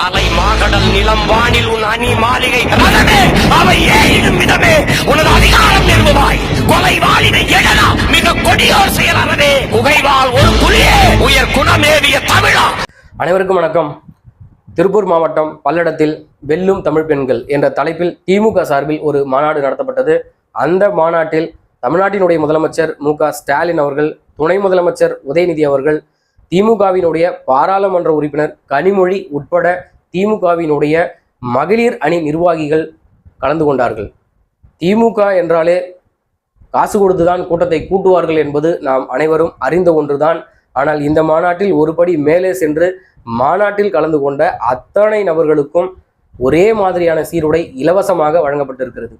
அலை மாகடல் நிலம் வானில் உன் அணி மாளிகை ரதமே. அவை ஏறிடும் விதமே. உனது அதிகாரம் நிறுவுவாய். கொலை வாளினை எழலா. மிக கொடியோர் செயல் குகைவால் ஒரு புலியே உயர் குணமேவிய தமிழா. அனைவருக்கும் வணக்கம். திருப்பூர் மாவட்டம் பல்லடத்தில் வெல்லும் தமிழ் பெண்கள் என்ற தலைப்பில் திமுக சார்பில் ஒரு மாநாடு நடத்தப்பட்டது. அந்த மாநாட்டில் தமிழ்நாட்டினுடைய முதலமைச்சர் மு க ஸ்டாலின் அவர்கள் துணை முதலமைச்சர் உதயநிதி அவர்கள் திமுகவினுடைய பாராளுமன்ற உறுப்பினர் கனிமொழி உட்பட திமுகவினுடைய மகளிர் அணி நிர்வாகிகள் கலந்து கொண்டார்கள். திமுக என்றாலே காசு கொடுத்துதான் கூட்டத்தை கூட்டுவார்கள் என்பது நாம் அனைவரும் அறிந்த ஒன்றுதான். ஆனால் இந்த மாநாட்டில் ஒருபடி மேலே சென்று மாநாட்டில் கலந்து கொண்ட அத்தனை நபர்களுக்கும் ஒரே மாதிரியான சீருடை இலவசமாக வழங்கப்பட்டிருக்கிறது.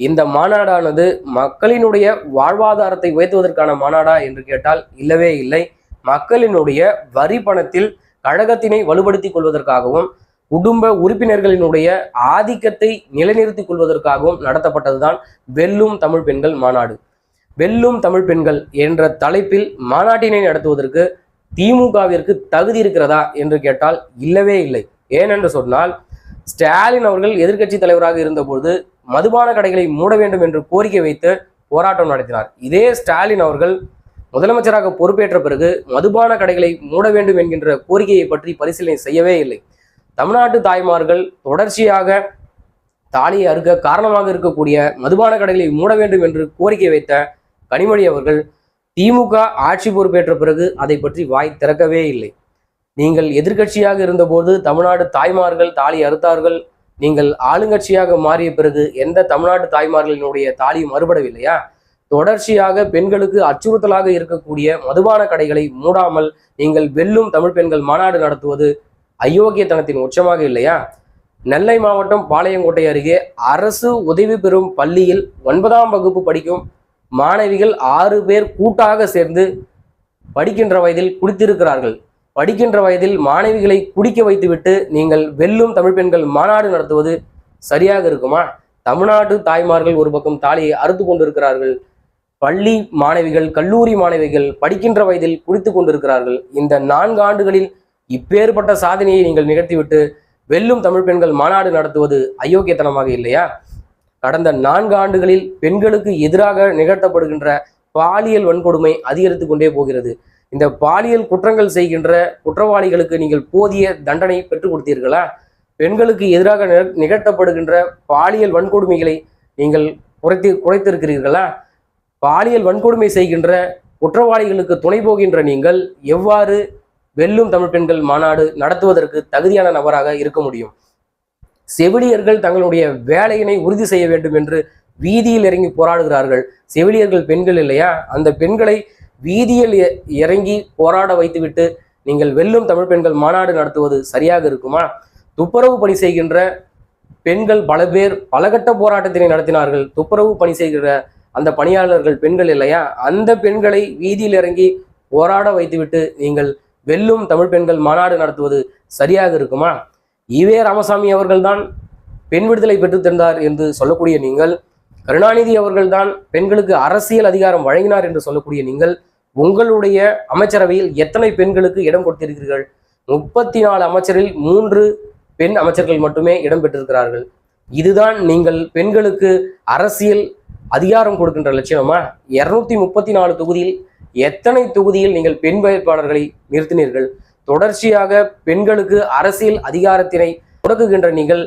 இந்த மாநாடானது மக்களினுடைய வாழ்வாதாரத்தை உயர்த்துவதற்கான மாநாடா என்று கேட்டால் இல்லவே இல்லை. மக்களினுடைய வரி பணத்தில் கழகத்தினை வலுப்படுத்திக் கொள்வதற்காகவும் குடும்ப உறுப்பினர்களினுடைய ஆதிக்கத்தை நிலைநிறுத்திக் கொள்வதற்காகவும் நடத்தப்பட்டதுதான் வெல்லும் தமிழ் பெண்கள் மாநாடு. வெல்லும் தமிழ் பெண்கள் என்ற தலைப்பில் மாநாட்டினை நடத்துவதற்கு திமுகவிற்கு தகுதி இருக்கிறதா என்று கேட்டால் இல்லவே இல்லை. ஏனென்று சொன்னால் ஸ்டாலின் அவர்கள் எதிர்க்கட்சி தலைவராக இருந்தபோது மதுபான கடைகளை மூட வேண்டும் என்று கோரிக்கை வைத்து போராட்டம் நடத்தினார். இதே ஸ்டாலின் அவர்கள் முதலமைச்சராக பொறுப்பேற்ற பிறகு மதுபான கடைகளை மூட வேண்டும் என்கின்ற கோரிக்கையை பற்றி பரிசீலனை செய்யவே இல்லை. தமிழ்நாட்டு தாய்மார்கள் தொடர்ச்சியாக தாலியை அறுக்க காரணமாக இருக்கக்கூடிய மதுபான கடைகளை மூட வேண்டும் என்று கோரிக்கை வைத்த கனிமொழி அவர்கள் திமுக ஆட்சி பொறுப்பேற்ற பிறகு அதை பற்றி வாய் திறக்கவே இல்லை. நீங்கள் எதிர்க்கட்சியாக இருந்தபோது தமிழ்நாடு தாய்மார்கள் தாலி அறுத்தார்கள் நீங்கள் ஆளுங்கட்சியாக மாறிய பிறகு எந்த தமிழ்நாட்டு தாய்மார்களினுடைய தாலியும் மறுபடவில்லையா தொடர்ச்சியாக பெண்களுக்கு அச்சுறுத்தலாக இருக்கக்கூடிய மதுபான கடைகளை மூடாமல் நீங்கள் வெல்லும் தமிழ் பெண்கள் மாநாடு நடத்துவது அயோக்கியத்தனத்தின் உச்சமாக இல்லையா? நெல்லை மாவட்டம் பாளையங்கோட்டை அருகே அரசு உதவி பெறும் பள்ளியில் ஒன்பதாம் வகுப்பு படிக்கும் மாணவிகள் ஆறு பேர் கூட்டாக சேர்ந்து படிக்கின்ற வயதில் குடித்திருக்கிறார்கள். படிக்கின்ற வயதில் மாணவிகளை குடிக்க வைத்துவிட்டு நீங்கள் வெல்லும் தமிழ் பெண்கள் மாநாடு நடத்துவது சரியாக இருக்குமா? தமிழ்நாட்டு தாய்மார்கள் ஒரு பக்கம் தாலியை அறுத்து கொண்டிருக்கிறார்கள். பள்ளி மாணவிகள் கல்லூரி மாணவிகள் படிக்கின்ற வயதில் குடித்து கொண்டிருக்கிறார்கள். இந்த நான்கு ஆண்டுகளில் இப்பேற்பட்ட சாதனையை நீங்கள் நிகழ்த்திவிட்டு வெல்லும் தமிழ் பெண்கள் மாநாடு நடத்துவது அயோக்கியத்தனமாக இல்லையா? கடந்த நான்கு ஆண்டுகளில் பெண்களுக்கு எதிராக நிகழ்த்தப்படுகின்ற பாலியல் வன்கொடுமை அதிகரித்து கொண்டே போகிறது. இந்த பாலியல் குற்றங்கள் செய்கின்ற குற்றவாளிகளுக்கு நீங்கள் போதிய தண்டனை பெற்றுக் கொடுத்தீர்களா? பெண்களுக்கு எதிராக நிக- நிகழ்த்தப்படுகின்ற பாலியல் வன்கொடுமைகளை நீங்கள் குறைத்து குறைத்திருக்கிறீர்களா? பாலியல் வன்கொடுமை செய்கின்ற குற்றவாளிகளுக்கு துணை போகின்ற நீங்கள் எவ்வாறு வெல்லும் தமிழ் பெண்கள் மாநாடு நடத்துவதற்கு தகுதியான நபராக இருக்க முடியும்? செவிலியர்கள் தங்களுடைய வேலையினை உறுதி செய்ய வேண்டும் என்று வீதியில் இறங்கி போராடுகிறார்கள். செவிலியர்கள் பெண்கள் இல்லையா? அந்த பெண்களை வீதியில் இறங்கி போராட வைத்துவிட்டு நீங்கள் வெல்லும் தமிழ் பெண்கள் மாநாடு நடத்துவது சரியாக இருக்குமா? துப்புரவு பணி செய்கின்ற பெண்கள் பல பேர் பலகட்ட போராட்டத்தினை நடத்தினார்கள். துப்புரவு பணி செய்கிற அந்த பணியாளர்கள் பெண்கள் இல்லையா? அந்த பெண்களை வீதியில் இறங்கி போராட வைத்துவிட்டு நீங்கள் வெல்லும் தமிழ் பெண்கள் மாநாடு நடத்துவது சரியாக இருக்குமா? ஈவே ராமசாமி அவர்கள்தான் பெண் விடுதலை பெற்றுத்தந்தார் என்று சொல்லக்கூடிய நீங்கள் கருணாநிதி அவர்கள்தான் பெண்களுக்கு அரசியல் அதிகாரம் வழங்கினார் என்று சொல்லக்கூடிய நீங்கள் உங்களுடைய அமைச்சரவையில் எத்தனை பெண்களுக்கு இடம் கொடுத்திருக்கிறீர்கள்? முப்பத்தி நாலு அமைச்சரில் மூன்று பெண் அமைச்சர்கள் மட்டுமே இடம் பெற்றிருக்கிறார்கள். இதுதான் நீங்கள் பெண்களுக்கு அரசியல் அதிகாரம் கொடுக்கின்ற லட்சணமா இருநூத்தி முப்பத்தி நாலு தொகுதியில் எத்தனை தொகுதியில் நீங்கள் பெண் வேட்பாளர்களை நிறுத்தினீர்கள்? தொடர்ச்சியாக பெண்களுக்கு அரசியல் அதிகாரத்தினை முடக்குகின்ற நீங்கள்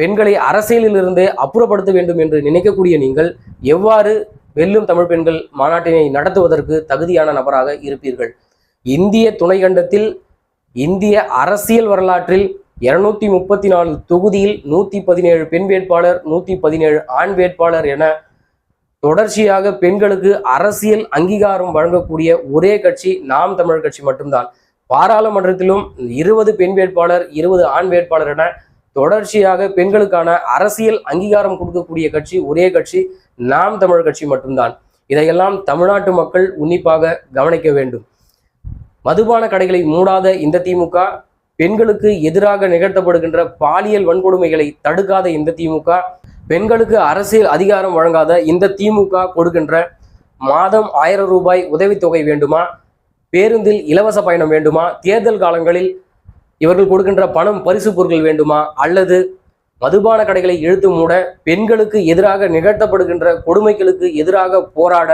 பெண்களை அரசியலிலிருந்தே அப்புறப்படுத்த வேண்டும் என்று நினைக்கக்கூடிய நீங்கள் எவ்வாறு வெல்லும் தமிழ் பெண்கள் மாநாட்டினை நடத்துவதற்கு தகுதியான நபராக இருப்பீர்கள்? இந்திய துணைக்கண்டத்தில் இந்திய அரசியல் வரலாற்றில் இருநூத்தி முப்பத்தி நாலு தொகுதியில் நூத்தி பதினேழு பெண் வேட்பாளர் நூத்தி பதினேழு ஆண் வேட்பாளர் என தொடர்ச்சியாக பெண்களுக்கு அரசியல் அங்கீகாரம் வழங்கக்கூடிய ஒரே கட்சி நாம் தமிழர் கட்சி மட்டும்தான். பாராளுமன்றத்திலும் இருபது பெண் வேட்பாளர் இருபது ஆண் வேட்பாளர் என தொடர்ச்சியாக பெண்களுக்கான அரசியல் அங்கீகாரம் கொடுக்கக்கூடிய கட்சி ஒரே கட்சி நாம் தமிழர் கட்சி மட்டும்தான். இதையெல்லாம் தமிழ்நாட்டு மக்கள் உன்னிப்பாக கவனிக்க வேண்டும். மதுபான கடைகளை மூடாத இந்த திமுக பெண்களுக்கு எதிராக நிகழ்த்தப்படுகின்ற பாலியல் வன்கொடுமைகளை தடுக்காத இந்த திமுக பெண்களுக்கு அரசியல் அதிகாரம் வழங்காத இந்த திமுக கொடுக்கின்ற மாதம் ஆயிரம் ரூபாய் உதவித்தொகை வேண்டுமா? பேருந்தில் இலவச பயணம் வேண்டுமா? தேர்தல் காலங்களில் இவர்கள் கொடுக்கின்ற பணம் பரிசு பொருட்கள் வேண்டுமா? அல்லது மதுபான கடைகளை இழுத்து மூட பெண்களுக்கு எதிராக நிகழ்த்தப்படுகின்ற கொடுமைகளுக்கு எதிராக போராட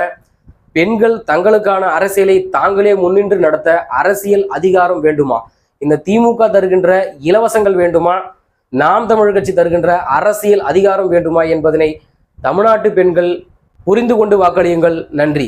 பெண்கள் தங்களுக்கான அரசியலை தாங்களே முன்னின்று நடத்த அரசியல் அதிகாரம் வேண்டுமா? இந்த திமுக தருகின்ற இலவசங்கள் வேண்டுமா? நாம் தமிழ் கட்சி தருகின்ற அரசியல் அதிகாரம் வேண்டுமா என்பதனை தமிழ்நாட்டு பெண்கள் புரிந்து கொண்டு வாக்களியுங்கள். நன்றி.